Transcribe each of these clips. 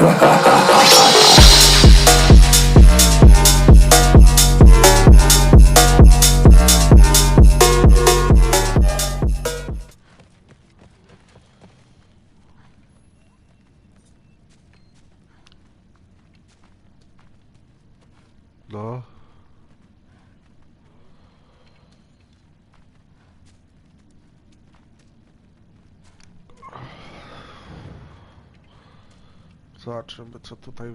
Ha ha ha! Zobaczymy, co tutaj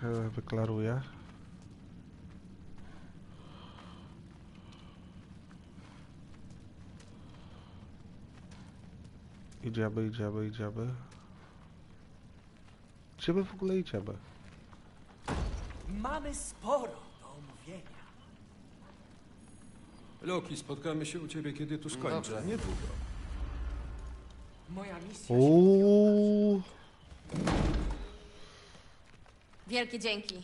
się wyklaruje. Idziemy, idziemy, idziemy. Gdzie my w ogóle idziemy? Mamy sporo do omówienia. Loki, spotkamy się u ciebie, kiedy tu skończę. Dobrze. Niedługo. Moja misja się Uuu. Wielkie dzięki.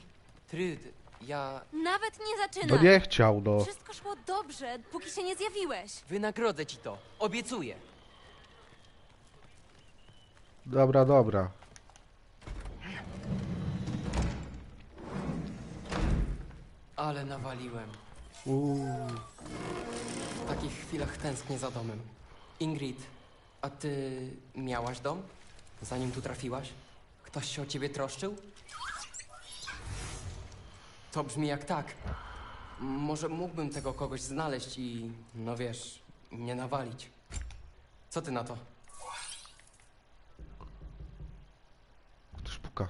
Tryd, ja Nawet nie No zaczynam. nie chciał, no. Wszystko szło dobrze, póki się nie zjawiłeś. wynagrodzę ci to. Obiecuję. Dobra, dobra. Ale nawaliłem. Uuu. W takich chwilach tęsknię za domem. Ingrid, a ty miałaś dom? Zanim tu trafiłaś? Ktoś się o ciebie troszczył? To brzmi jak tak. Może mógłbym tego kogoś znaleźć i, no wiesz, nie nawalić. Co ty na to? Ktoś puka.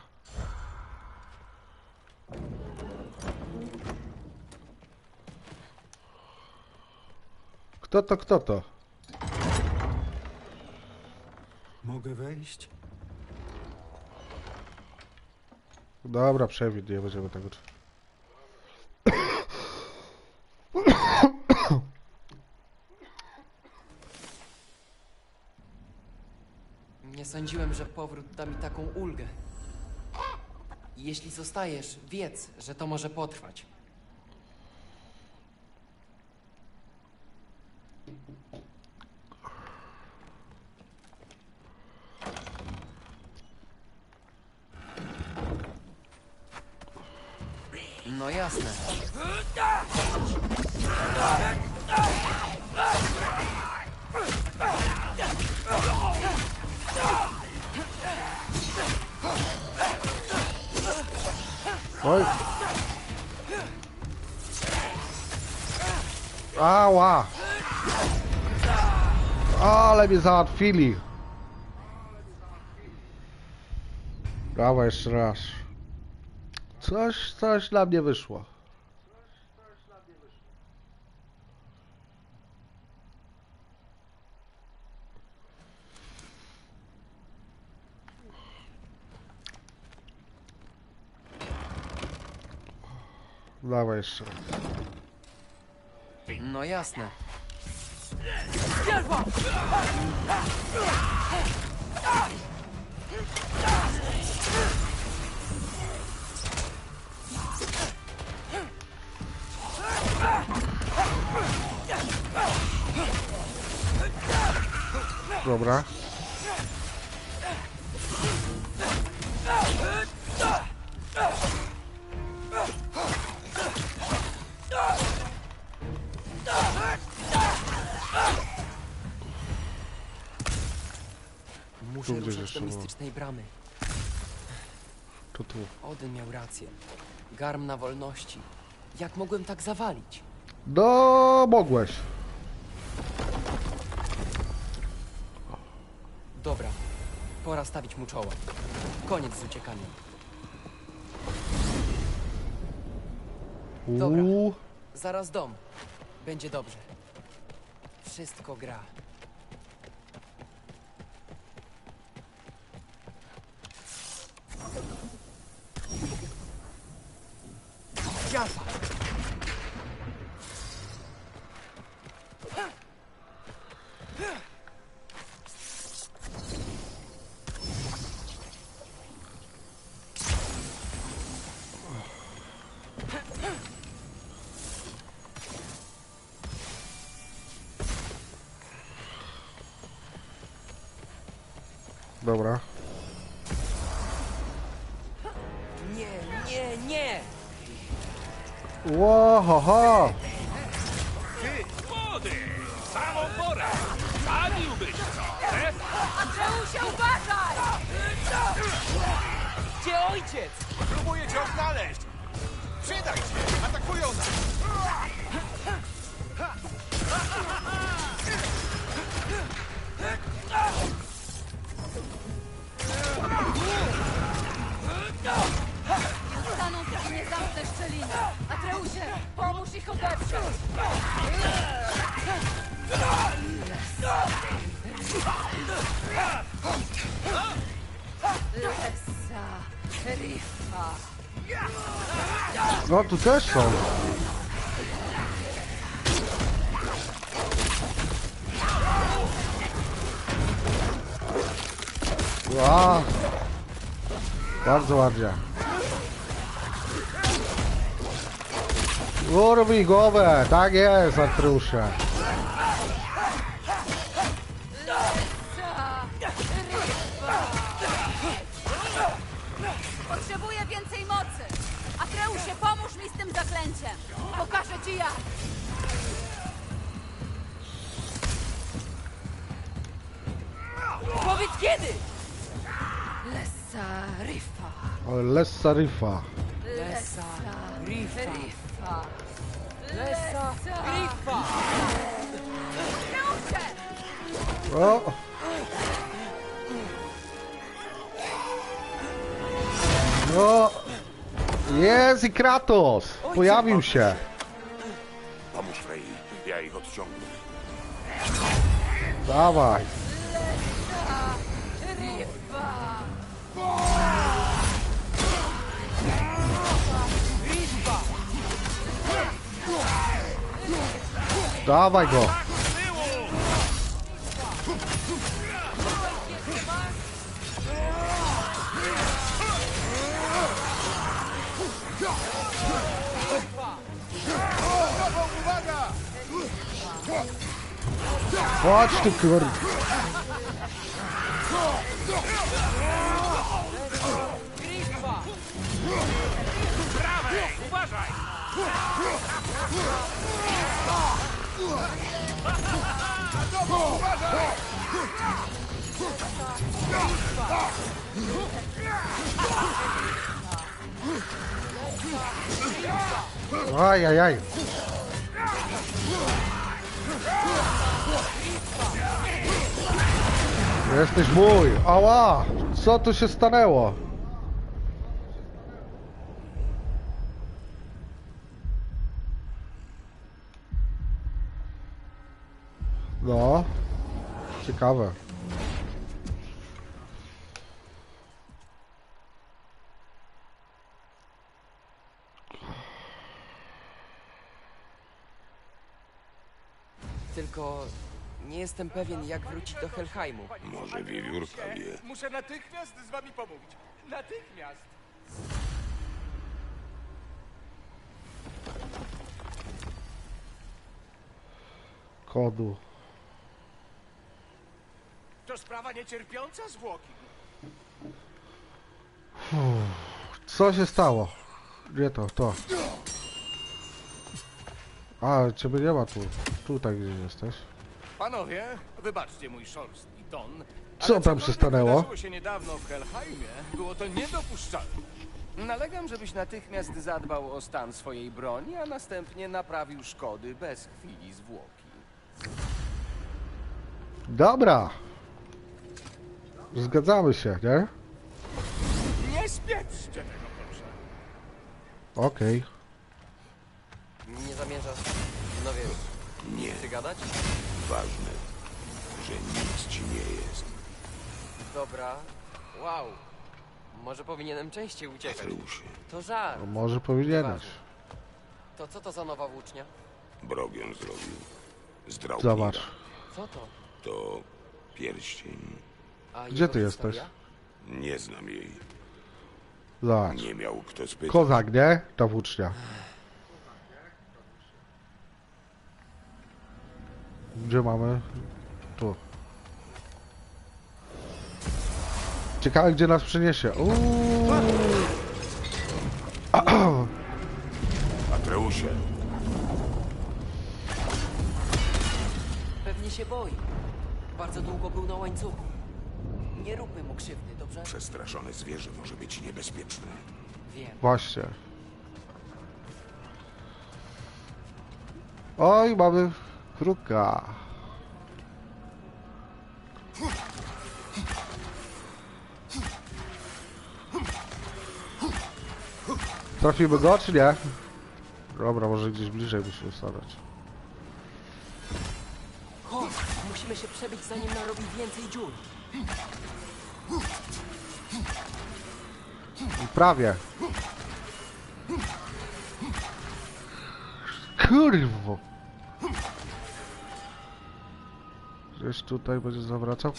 Kto to, kto to? Mogę wejść? Dobra, przewid, nie będziemy tego... sądziłem, że powrót da mi taką ulgę. Jeśli zostajesz, wiedz, że to może potrwać. No jasne. Oj! Ała! Ale mnie załatwili! Brawa jeszcze raz. Coś, coś na mnie wyszło. Dawaj jeszcze raz. No jasne. Dobra. Do mistycznej bramy. Tu, tu. Odyn miał rację. Garm na wolności. Jak mogłem tak zawalić? No, mogłeś. Dobra, pora stawić mu czoło. Koniec z uciekaniem. Dobra. Uuu. Zaraz dom. Będzie dobrze. Wszystko gra. Dobra. Nie, nie! Ło, ho, ho. Uważaj! Gdzie ojciec? Próbuję cię odnaleźć! Przydaj się! Atakują nas! Staną, póki nie zamknę szczeliny. Atreusie, pomóż ich odeprzeć. No tu też są. Ła. Bardzo ładnie. Urwij głowę, tak jest, Artrusze. Powiedz kiedy! Lesa, Rifa. Lessa Rifa. Lesa, Rifa, Rifa. Lesa, Rifa! Atreusie! O! No! Jest i Kratos! Pojawił się! Pomóż Frey, ja ich odciągnę. Dawaj! Dawaj go! Chodź tu kur... Prawej! Uważaj! Aj, aj, aj! Jesteś mój! Ała! Co tu się stanęło? No. Ciekawe. Tylko nie jestem pewien, jak wrócić do Helheimu. Może wiewiórka wie. Muszę natychmiast z wami pomówić. Natychmiast! Kodu. To sprawa niecierpiąca zwłoki. Co się stało? Gdzie to? To. A, ciebie nie ma tu. Tutaj gdzie jesteś. Panowie, wybaczcie mój szorstki ton. Co ale tam się cokolwiek stanęło? wydarzyło się niedawno w Helheimie, było to niedopuszczalne. Nalegam, żebyś natychmiast zadbał o stan swojej broni, a następnie naprawił szkody bez chwili zwłoki. Dobra. Zgadzamy się, nie? Nie spieszcie tego, proszę. Okej. Nie zamierzasz, no wiesz, Nie, przygadać? ważne, że nic ci nie jest. Dobra, wow. Może powinienem częściej uciekać. Atreusie, To żart. No może powinieneś. To co to za nowa włócznia? Brogion zrobił. Zdrał Zobacz. Co to? To pierścień. A Gdzie jego ty historia? jesteś? Nie znam jej. Zobacz. Nie miał kto spytać. Kozak, nie? Ta włócznia. Gdzie mamy? Tu. Ciekawe, gdzie nas przyniesie. Uuu. się. Pewnie się boi. Bardzo długo był na łańcuchu. Nie róbmy mu krzywdy, dobrze? Przestraszone zwierzę może być niebezpieczne. Wiem. Właśnie. Oj, mamy kruka. Trafimy go, czy nie? Dobra, może gdzieś bliżej musimy stawiać. Chodź, musimy się przebić, zanim narobi więcej dziur. I Prawie. Kurwo. Gdzieś tutaj będzie zawracał?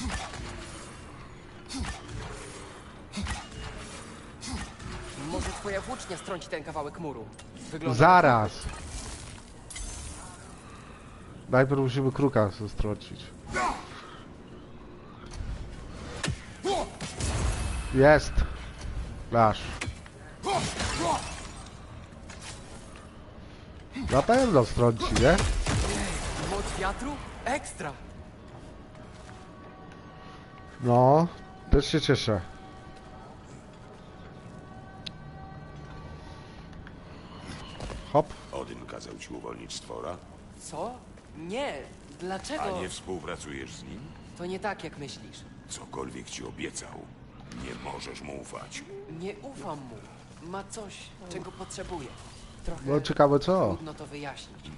Może twoja włócznia strąci ten kawałek muru. Wygląda Zaraz. Najpierw musimy kruka strącić. Jest. Masz. Na pewno strąci, nie? Moc wiatru? Ekstra! No, też się cieszę. Hop. Odyn kazał ci uwolnić stwora, Co? Nie. Dlaczego? a nie współpracujesz z nim? To nie tak, jak myślisz. Cokolwiek ci obiecał, nie możesz mu ufać. Nie ufam mu. Ma coś, czego potrzebuje. Trochę No ciekawe co? trudno to wyjaśnić.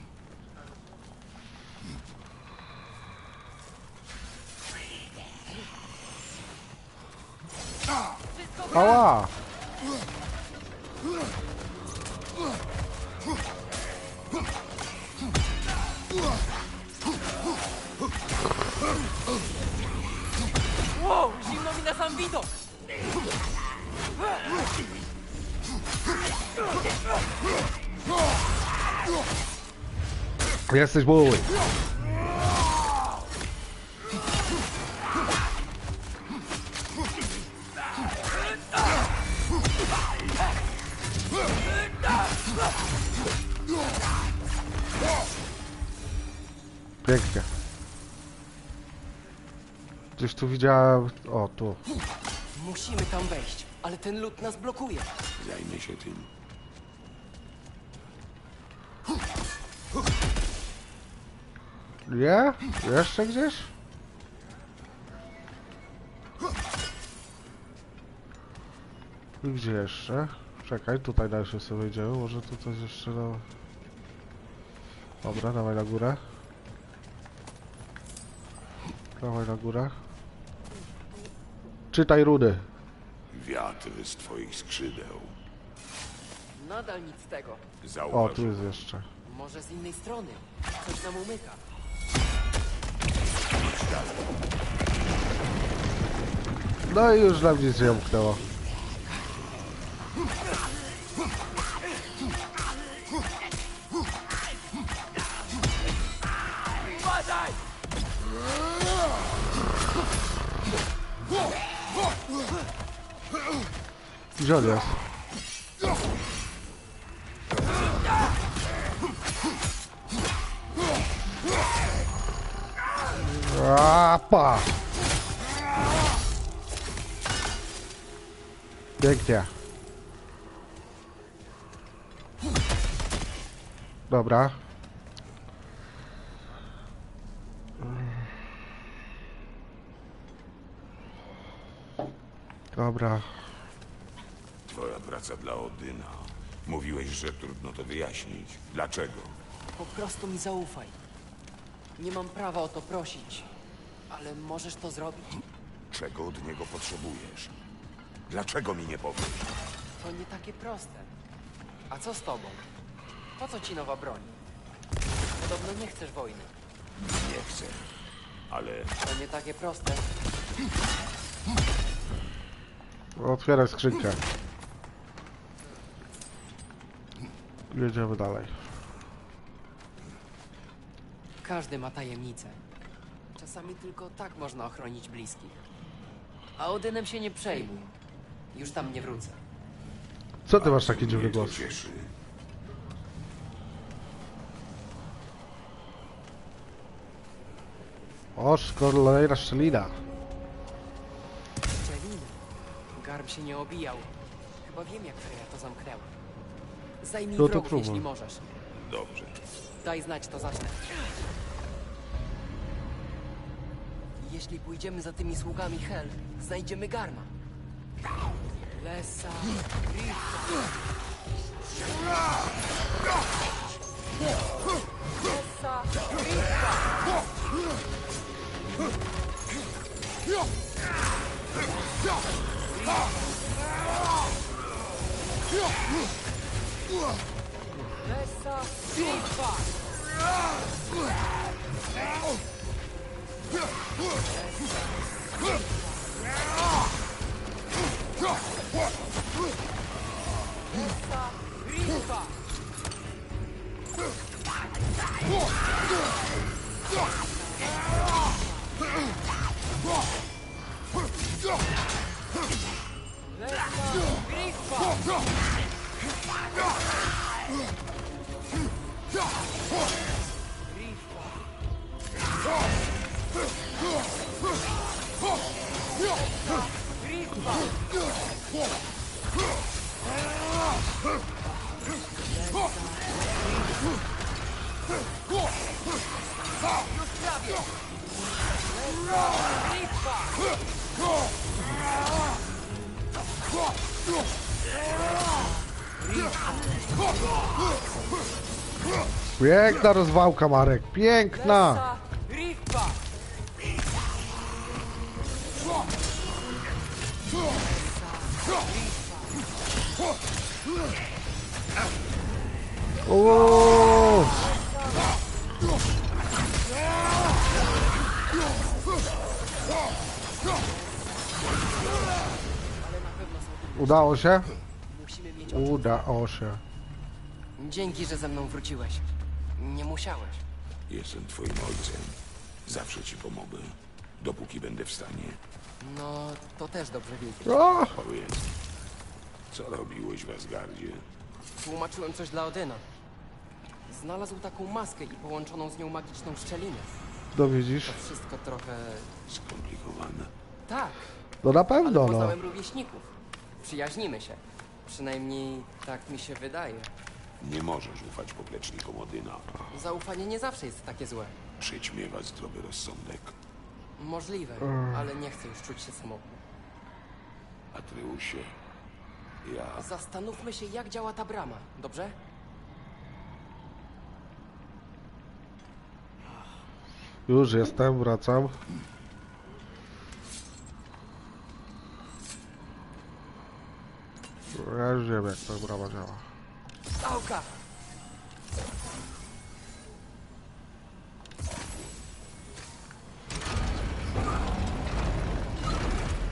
Ała! Wow, zimno mi na sam widok! Jesteś mój. Pięknie. Gdzieś tu widziałem... O, tu. Musimy tam wejść, ale ten lód nas blokuje. Zajmie się tym. Nie? Jeszcze gdzieś? I gdzie jeszcze? Czekaj, tutaj dalej sobie wejdziemy, może tu coś jeszcze no... Dobra, dawaj na górę. Dawaj na górę. Czytaj rudy. Wiatr z twoich skrzydeł. Nadal nic z tego. O, Zauważ, tu jest jeszcze. Może z innej strony. Coś nam umyka. No i już nam nic nie umknęło. Gdzie on jest? Apa! Pięknie. Dobra. Dobra. twoja praca dla Odyna. Mówiłeś, że trudno to wyjaśnić. Dlaczego? Po prostu mi zaufaj. Nie mam prawa o to prosić, ale możesz to zrobić. Czego od niego potrzebujesz? Dlaczego mi nie powiesz? To nie takie proste. A co z tobą? Po co ci nowa broń? Podobno nie chcesz wojny. Nie chcę. Ale To nie takie proste. Otwieraj skrzynkę. jedziemy dalej. Każdy ma tajemnicę. Czasami tylko tak można ochronić bliskich. A Odynem się nie przejmuj. Już tam nie wrócę. Co ty masz taki dziwny głos? Cieszy. Oż, kolejna szczelina. Szczelina? Garb się nie obijał. Chyba wiem, jak Freya to zamknęła. Zajmij No to wrogów, próbuj. jeśli możesz. Dobrze. Daj znać, to zacznę. Jeśli pójdziemy za tymi sługami Hel, znajdziemy Garma. Lesa, Rifa. Lesa, Rifa. Lesa, Rifa. Piękna rozwałka, Marek. Piękna. Uuu. Udało się? Musimy mieć Udało się. Dzięki, że ze mną wróciłeś. Nie musiałeś. Jestem twoim ojcem. Zawsze ci pomogę. Dopóki będę w stanie. No, to też dobrze wiedzieć. O! Powiedz, co robiłeś w Asgardzie? Tłumaczyłem coś dla Odyna. Znalazł taką maskę i połączoną z nią magiczną szczelinę. No widzisz? To wszystko trochę... Skomplikowane. Tak, No na ale pewno, no. poznałem rówieśników. Przyjaźnimy się. Przynajmniej tak mi się wydaje. Nie możesz ufać poplecznikom Odyna. Zaufanie nie zawsze jest takie złe. Przyćmiewa zdrowy rozsądek. Możliwe, ale nie chcę już czuć się samotny. Atreusie, ja... Zastanówmy się, jak działa ta brama, dobrze? Już jestem, wracam. Ja już wiem, jak ta brama działa. Stałka!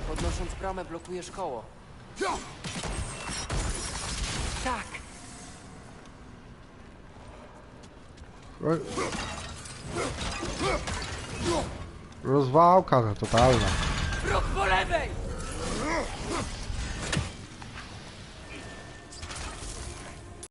Podnosząc bramę blokujesz koło. Tak! Rozwałka totalna. Wróg po lewej!